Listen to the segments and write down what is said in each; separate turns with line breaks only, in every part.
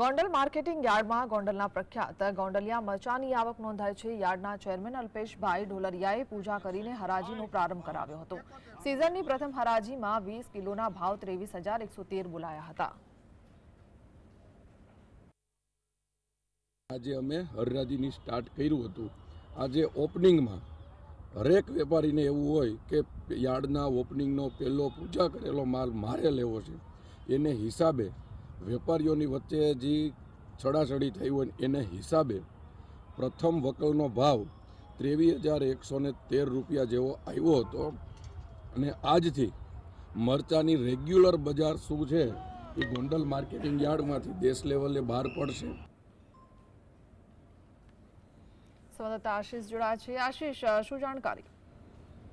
Gondal marketing યાર્ડમાં ગોંડલના પ્રખ્યાત ગોંડલિયા મરચાની આવક નોંધાઈ છે. યાર્ડના ચેરમેન અલ્પેશભાઈ ઢોલરિયાએ પૂજા કરીને હરાજીનો પ્રારંભ કરાવ્યો હતો. સિઝનની પ્રથમ હરાજીમાં વીસ કિલોના ભાવ ત્રેવીસ હજાર એકસો તેર બોલાયા હતા.
આજે અમે હરરાજીની સ્ટાર્ટ કર્યું હતું. આજે ઓપનિંગમાં હરેક વેપારીને એવું હોય કે યાર્ડના ઓપનિંગનો પહેલો પૂજા કરેલો માલ મારે લેવો છે. એને હિસાબે વેપારીઓની વચ્ચે જે છડાછડી થઈ હોય એને હિસાબે પ્રથમ વકલનો ભાવ ત્રેવીસ હજાર એકસો ને તેર રૂપિયા જેવો આવ્યો હતો. અને આજથી મરચાની રેગ્યુલર બજાર શું છે એ ગોંડલ માર્કેટિંગ યાર્ડમાંથી દેશ લેવલે બહાર પડશે.
સંવાદદાતા આશીષ જોડાયા છે. આશીષ શું જાણકારી?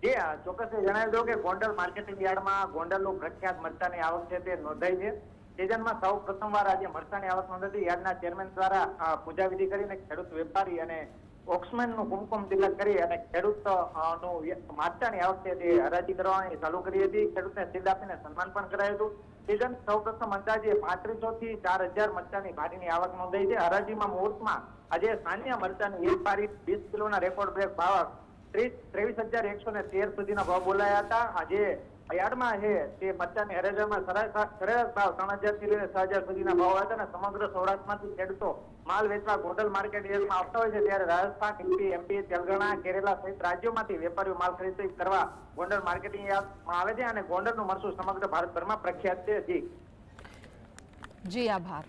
જી ચોક્કસ જણાવી દઉં કે ગોંડલ માર્કેટિંગ યાર્ડમાં ગોંડલનું પ્રખ્યાત મરચાની આવક છે તે નોંધાઈ છે. સિઝનમાં સૌ પ્રથમવાર આજે મરચાની આવક નોંધાતી યાર્ડના ચેરમેન દ્વારા પૂજા વિધિ કરીને ખેડૂત વેપારી અને ઓક્સમેનનું કુમકુમ તિલક કરી અને ખેડૂતનું મરચાની આવક છે તે હરાજી કરવાની ચાલુ કરી હતી. ખેડૂતને સીધ આપીને સન્માન પણ કરાયું હતું. સિઝન સૌ પ્રથમ અંદાજે પાંત્રીસો થી ચાર હજાર મરચાની ભારીની આવક નોંધાઈ છે. હરાજીમાં મુહૂર્તમાં આજે સાનિયા મરચાની એક પારી વીસ કિલોના રેકોર્ડ બ્રેક ભાવ ત્રેવીસ હજાર એકસો ને તેર સુધીના ભાવ બોલાયા હતા. આજે યાર્ડમાં છે તે મરચાની હરાજીમાં સરેરાશ ભાવ ત્રણ હજારથી લઈને છ હજાર સુધીના ભાવ હતા અને સમગ્ર સૌરાષ્ટ્રમાંથી ખેડૂતો માલ વેચવા ગોંડલ માર્કેટ એરિયામાં આવતા હોય છે. ત્યારે રાજસ્થાન યુપી એમપી તેલંગાણા, કેરેલા સહિત રાજ્યોમાંથી વેપારીઓ માલ ખરીદી કરવા ગોંડલ માર્કેટિંગ યાર્ડમાં આવે છે અને ગોંડલનું મરસું સમગ્ર ભારતભરમાં પ્રખ્યાત છે. જી.
જી, આભાર.